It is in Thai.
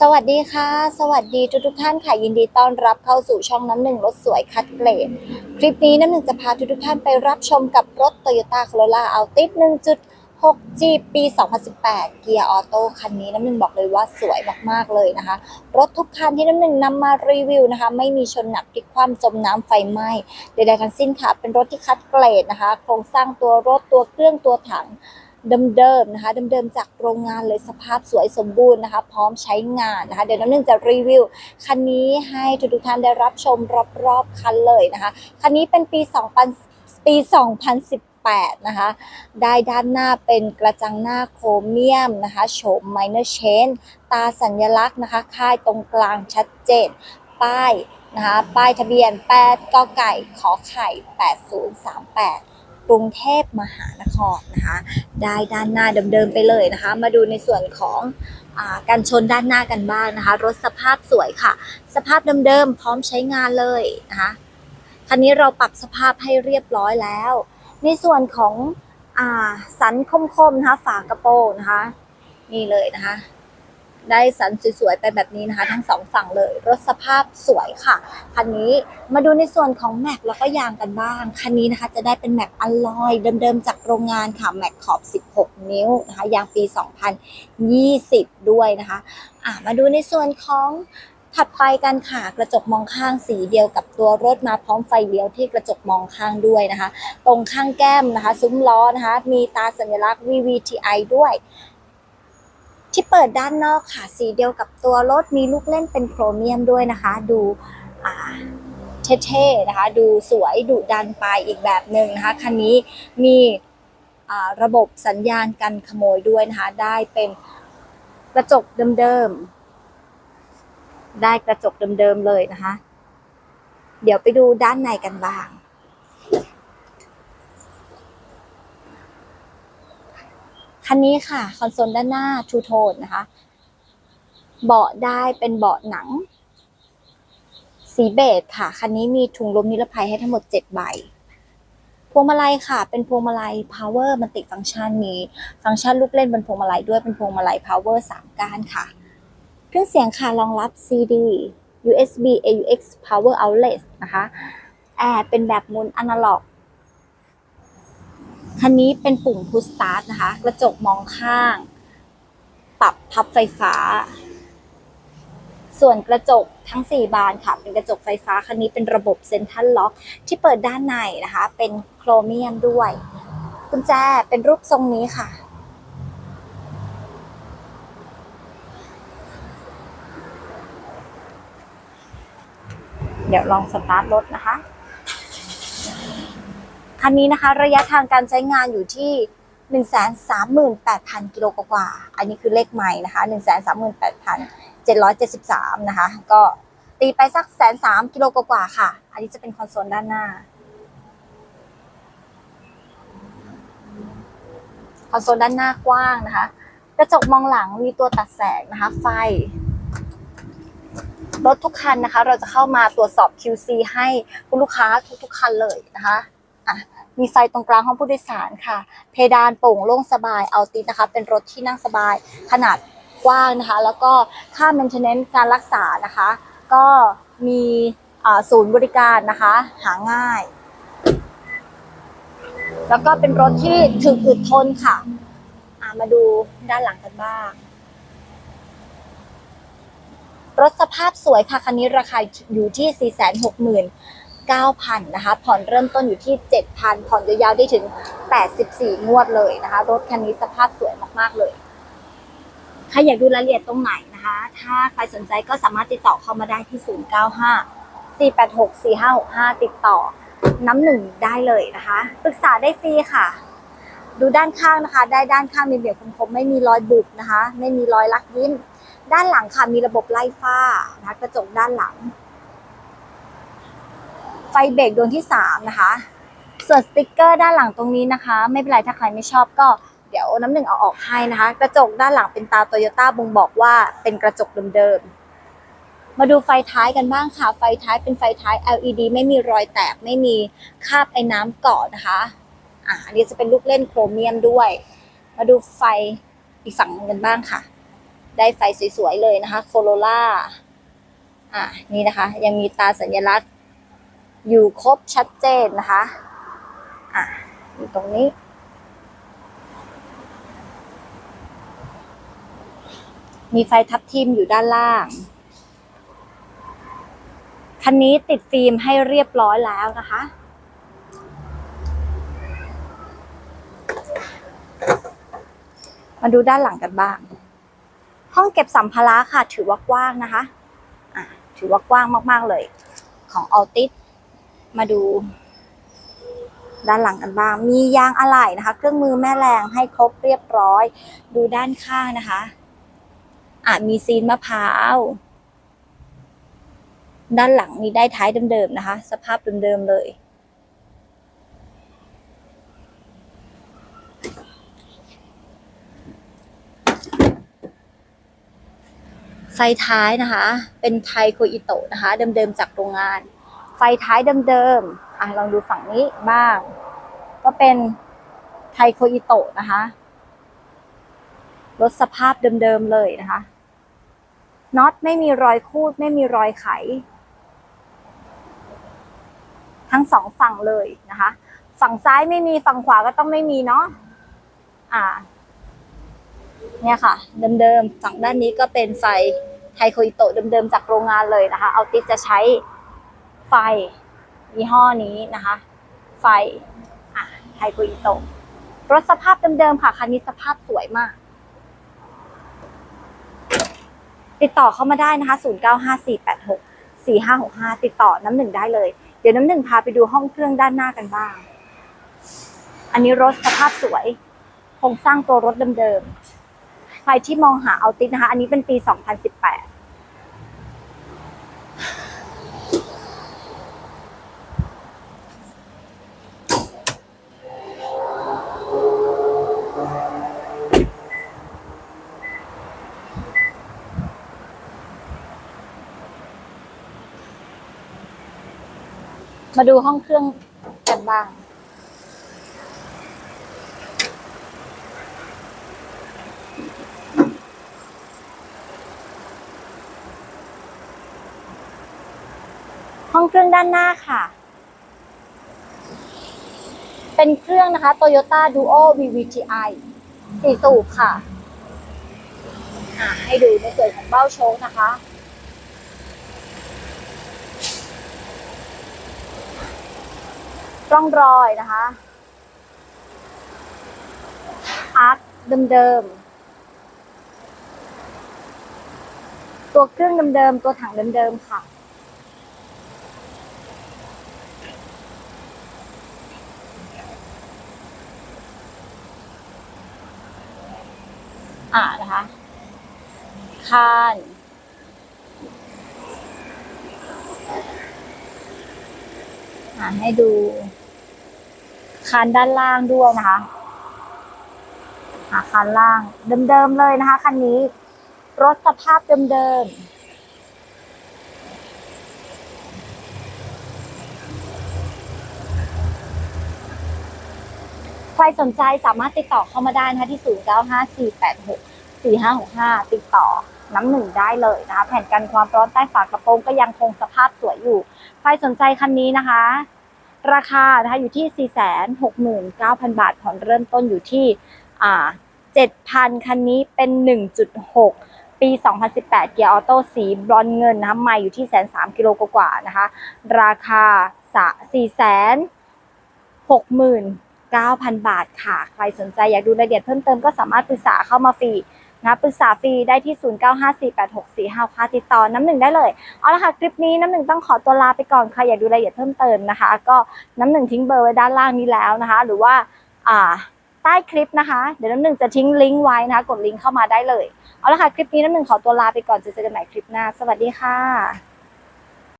สวัสดีค่ะ สวัสดีทุกทุกท่านค่ะยินดีต้อนรับเข้าสู่ช่องน้ำหนึ่งรถสวยคัดเกรด คลิปนี้น้ำหนึ่งจะพาทุกทุกท่านไปรับชมกับรถ Toyota Corolla Altis 1.6G ปี 2018 เกียร์ออโต้คันนี้น้ำหนึ่งบอกเลยว่าสวยมากๆเลยนะคะ รถทุกคันที่น้ำหนึ่งนำมารีวิวนะคะ ไม่มีชนหนักพลิกคว่ำจมน้ำไฟไหม้ใดๆทั้งสิ้นค่ะ เป็นรถที่คัดเกรดนะคะ โครงสร้างตัวรถตัวเครื่องตัวถัง เดิมๆนะคะเดิมๆจากโรงงานเลยสภาพสวยสมบูรณ์นะคะ พร้อมใช้งานนะคะ เดี๋ยวน้ำหนึ่งจะรีวิว คันนี้ให้ทุกท่านได้รับชมรอบๆคันเลยนะคะ คันนี้เป็นปี 2000 ปี 2018นะคะได้ด้านหน้าเป็นกระจังหน้าโครเมียมนะคะโฉม minor chain ตาสัญลักษณ์นะคะ ค่ายตรงกลางชัดเจน ป้ายนะคะ ป้ายทะเบียน 8กไก่ขอไข่ 8038 กรุงเทพมหานครนะคะได้ด้านหน้าเดิมๆไปเลยนะคะ มาดูในส่วนของอการชนด้านหน้ากันบ้างนะคะ รถสภาพสวยค่ะ สภาพเดิมๆพร้อมใช้งานเลยนะคะคันนี้เราปรับสภาพให้เรียบร้อยแล้ว ในส่วนของอสันคมๆนะคะฝากระโปรงนะคะ นี่เลยนะคะ ได้สันสวยๆไปแบบนี้นะคะ ทั้งสองฝั่งเลย รถสภาพสวยค่ะ คันนี้มาดูในส่วนของแม็กแล้วก็ยางกันบ้าง คันนี้นะคะจะได้เป็นแม็กอลลอยเดิมๆจากโรงงานค่ะแม็กขอบ 16 นิ้วนะคะยางปี 2020 ด้วยนะคะอะมาดูในส่วนของถัดไปกันค่ะกระจกมองข้างสีเดียวกับตัวรถมาพร้อมไฟเลี้ยวที่กระจกมองข้างด้วยนะคะ ตรงข้างแก้มนะคะ ซุ้มล้อนะคะ มีตาสัญลักษณ์ VVTi ด้วย ที่เปิดด้านนอกค่ะ สีเดียวกับตัวรถมีลูกเล่นเป็นโครเมียมด้วยนะคะ ดูเท่ๆนะคะ ดูสวยดุดันไปอีกแบบหนึ่งนะคะ คันนี้มีระบบสัญญาณกันขโมยด้วยนะคะ ได้เป็นกระจกเดิมๆ ได้กระจกเดิมๆเลยนะคะ เดี๋ยวไปดูด้านในกันบ้าง คันนี้ค่ะ คอนโซลด้านหน้าทูโทนนะคะ เบาะได้เป็นเบาะหนัง สีเบจค่ะ คันนี้มีถุงลมนิรภัยให้ทั้งหมด 7 ใบ พวงมาลัยค่ะ เป็นพวงมาลัย power มันติดฟังก์ชันมีฟังก์ชันลูกเล่นบนพวงมาลัยด้วยเป็นพวงมาลัย power 3 ก้านค่ะเครื่องเสียงค่ะรองรับ CD USB AUX power outlet นะคะแอร์เป็นแบบมุนอนาล็อก คันนี้เป็นปุ่ม push start นะคะ กระจกมองข้าง ปรับพับไฟฟ้า ส่วนกระจกทั้ง 4 บานค่ะ เป็นกระจกไฟฟ้า คันนี้เป็นระบบเซ็นทรัลล็อก ที่เปิดด้านในนะคะ เป็นโครเมียมด้วยกุญแจเป็นรูปทรงนี้ค่ะเดี๋ยวลองสตาร์ทรถนะคะ คันนี้นะคะ ระยะทางการใช้งานอยู่ที่ 138,000 กิโลกว่า อันนี้คือเลขใหม่นะคะ 138,773 นะคะ ก็ตีไปสักแสนสามกิโลกว่าค่ะ อันนี้จะเป็นคอนโซลด้านหน้า คอนโซลด้านหน้ากว้างนะคะ กระจกมองหลังมีตัวตัดแสงนะคะ ไฟรถทุกคันนะคะ เราจะเข้ามาตรวจสอบ QC ให้คุณลูกค้าทุกๆคันเลยนะคะอะ มีไฟตรงกลางห้องผู้โดยสารค่ะ เพดานโปร่งโล่งสบายเอาตินะคะ เป็นรถที่นั่งสบาย ขนาดกว้างนะคะ แล้วก็ค่า maintenance การรักษานะคะ ก็มีศูนย์บริการนะคะ หาง่าย แล้วก็เป็นรถที่ถึกอึดทนค่ะมาดูด้านหลังกันบ้าง รถสภาพสวยค่ะ คันนี้ราคาอยู่ที่ 4 6 0 0 0 9,000นะคะ ผ่อนเริ่มต้นอยู่ที่ 7,000 ผ่อนยาวๆได้ถึง 84 งวดเลยนะคะ รถคันนี้สภาพสวยมากๆเลย ใครอยากดูรายละเอียดตรงไหนนะคะ ถ้าใครสนใจก็สามารถติดต่อเข้ามาได้ที่ 095 486 4565 ติดต่อน้ำหนึ่งได้เลยนะคะ ปรึกษาได้ฟรีค่ะ ดูด้านข้างนะคะ ได้ด้านข้างมีเบี่ยงคมๆไม่มีรอยบุบนะคะ ไม่มีรอยลักยิ้ม ด้านหลังค่ะมีระบบไล่ฝ้านะคะกระจกด้านหลัง ไฟเบรกดวงที่สามนะคะ ส่วนสติกเกอร์ด้านหลังตรงนี้นะคะ ไม่เป็นไรถ้าใครไม่ชอบก็เดี๋ยวน้ำหนึ่งเอาออกให้นะคะ กระจกด้านหลังเป็นตาโตโยต้าบ่งบอกว่าเป็นกระจกเดิมๆ มาดูไฟท้ายกันบ้างค่ะ ไฟท้ายเป็นไฟท้าย LED ไม่มีรอยแตก ไม่มีคราบไอ้น้ำเกาะนะคะอ่าอันนี้จะเป็นลูกเล่นโครเมียมด้วย มาดูไฟอีกฝั่งหนึ่งกันบ้างค่ะ ได้ไฟสวยๆเลยนะคะโคโรล่าอะนี่นะคะ ยังมีตาสัญลักษณ์ อยู่ครบชัดเจนนะคะอะอยู่ตรงนี้ มีไฟทับทิมอยู่ด้านล่างคันนี้ติดฟิล์มให้เรียบร้อยแล้วนะคะ มาดูด้านหลังกันบ้าง ห้องเก็บสัมภาระค่ะ ถือว่ากว้างนะคะ อะ ถือว่ากว้างมาก ๆ เลย ของออติส มาดู ด้านหลังกันบ้าง มียางอะไหล่นะคะ เครื่องมือแม่แรงให้ครบเรียบร้อย ดูด้านข้างนะคะอะมีซีนมะพร้าว ด้านหลังมีได้ท้ายเดิมๆนะคะ สภาพเดิมๆเลยไฟท้ายนะคะ เป็นไทโคอิโตะนะคะ เดิมๆจากโรงงาน ท้ายเดิมๆอะลองดูฝั่งนี้บ้าง ก็เป็นไทโคอิโตะนะคะรถสภาพเดิมๆเลยนะคะน็อตไม่มีรอยคูด ไม่มีรอยไข ทั้งสองฝั่งเลยนะคะ ฝั่งซ้ายไม่มีฝั่งขวาก็ต้องไม่มีเนาะอ่า เนี่ยค่ะ เดิมๆฝั่งด้านนี้ก็เป็นไฟไทโคอิโตะเดิมๆจากโรงงานเลยนะคะ เอาติดจะใช้ ไฟยี่ห้อนี้นะคะ ไฟอะไทโคอิโตรถสภาพเดิมๆค่ะ คันนี้สภาพสวยมาก ติดต่อเข้ามาได้นะคะ 095486 4565 ติดต่อน้ำหนึ่งได้เลย เดี๋ยวน้ำหนึ่งพาไปดูห้องเครื่องด้านหน้ากันบ้าง อันนี้รถสภาพสวยโครงสร้างตัวรถเดิมๆ ใครที่มองหาเอาติสนะคะ อันนี้เป็นปี 2018 มาดูห้องเครื่องกันบ้าง ห้องเครื่องด้านหน้าค่ะ เป็นเครื่องนะคะ Toyota Duo VVTi สี่สูบค่ะ ให้ดูในส่วนของเบ้าโชคนะคะ ร่องรอยนะคะ อาร์คเดิมๆ ตัวเครื่องเดิมๆ ตัวถังเดิมๆ ค่ะ อ่านะคะ คานอ่าให้ดู คานด้านล่างด้วยนะคะอ่าคานล่างเดิมๆเลยนะคะคันนี้ รถสภาพเดิมๆ ใครสนใจสามารถติดต่อเข้ามาได้นะคะที่ 095486 4565 ติดต่อน้ำหนึ่งได้เลยนะคะ แผ่นกันความร้อนใต้ฝากระโปรงก็ยังคงสภาพสวยอยู่ ใครสนใจคันนี้นะคะ ราคานะคะอยู่ที่ 469,000 บาทผ่อนเริ่มต้นอยู่ที่7,000 คันนี้เป็น 1.6 ปี 2018 เกียร์ออโต้สีบรอนเงินนะคะใหม่อยู่ที่แสนสามกิโลกว่าๆนะคะ ราคา4แสน69,000 บาทค่ะ ใครสนใจอยากดูรายละเอียดเพิ่มเติมก็สามารถปรึกษาเข้ามาฟรี นะปรึกษาฟรีได้ที่ 09548645ค่ะติดต่อน้ำหนึ่งได้เลยเอาละค่ะคลิปนี้น้ำหนึ่งต้องขอตัวลาไปก่อนค่ะอยากดูรายละเอียดเพิ่มเติมนะคะ ก็น้ำหนึ่งทิ้งเบอร์ไว้ด้านล่างนี้แล้วนะคะ หรือว่าอ่าใต้คลิปนะคะ เดี๋ยวน้ำหนึ่งจะทิ้งลิงก์ไว้นะคะ กดลิงก์เข้ามาได้เลย เอาละค่ะ คลิปนี้น้ำหนึ่งขอตัวลาไปก่อนจะเจอกันใหม่คลิปหน้า สวัสดีค่ะ